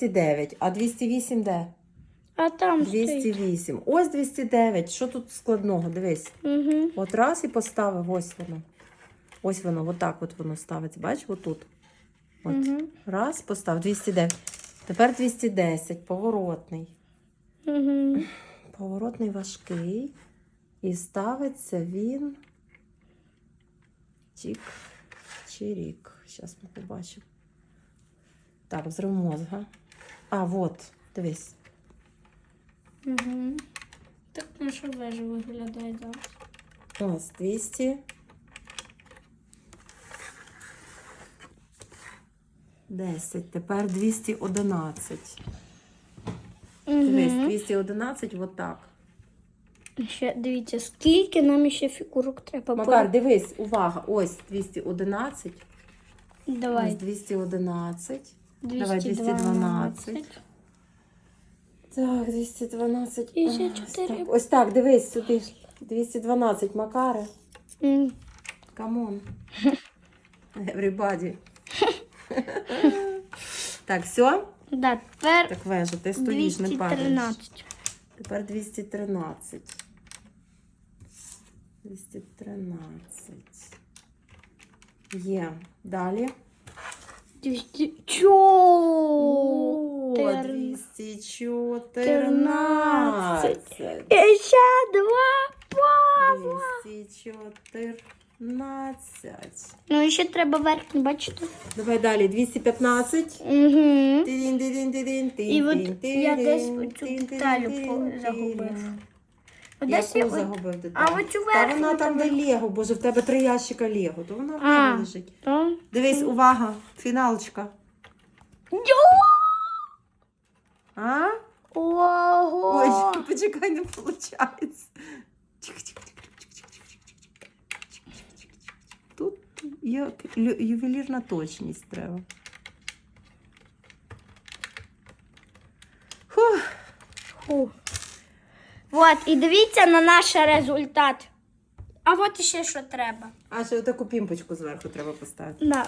209, а 208 де? А там стоїть. 208. Ось 209. Що тут складного? Дивись. Угу. От раз і поставив, ось воно. Ось воно, отак от воно ставиться. Бачиш, отут. От. Угу. Раз, постав 209. Тепер 210, поворотний. Угу. Поворотний важкий. І ставиться він. Чік, чирік. Зараз ми побачимо. Так, взрив мозга. А, от, дивись. Угу. Так наша вежа виглядає зараз. Ось 200. 10. Тепер 211. Дивись, Угу. 211 отак. Ще дивіться, скільки нам ще фігурок треба. Макар, дивись, увага. Ось 211. Ось Давай. 211. Давай 212. 212. Так, 212. І ще Ось так. Ось так, дивись сюди. 212, Макаре. М. Come on. Everybody. так, все? Да, тепер Так, вежа, ти стоїш, не падаєш. 213. Тепер 213. 213. Є. Далі. 200. О, Чотири. 214. І ще два пазла. 214. Ну, і ще треба верхню, бачите? Давай далі. 215. Угу. І от я десь оцю тин-тин-тин, деталь тин-тин. загубив. Яку загубив деталь? А оцю Та вона там, там- де Лего, боже, в тебе три ящика Лего, то вона в А. Лего лежить. То? Дивись, увага, фіналочка. А? Ого! Ой, почекай, не виходить. Тут є лю- ювелірна точність треба. Фух. Фу. Вот, і дивіться на наш результат. А от ще що треба. А ще таку пімпочку зверху треба поставити. Да.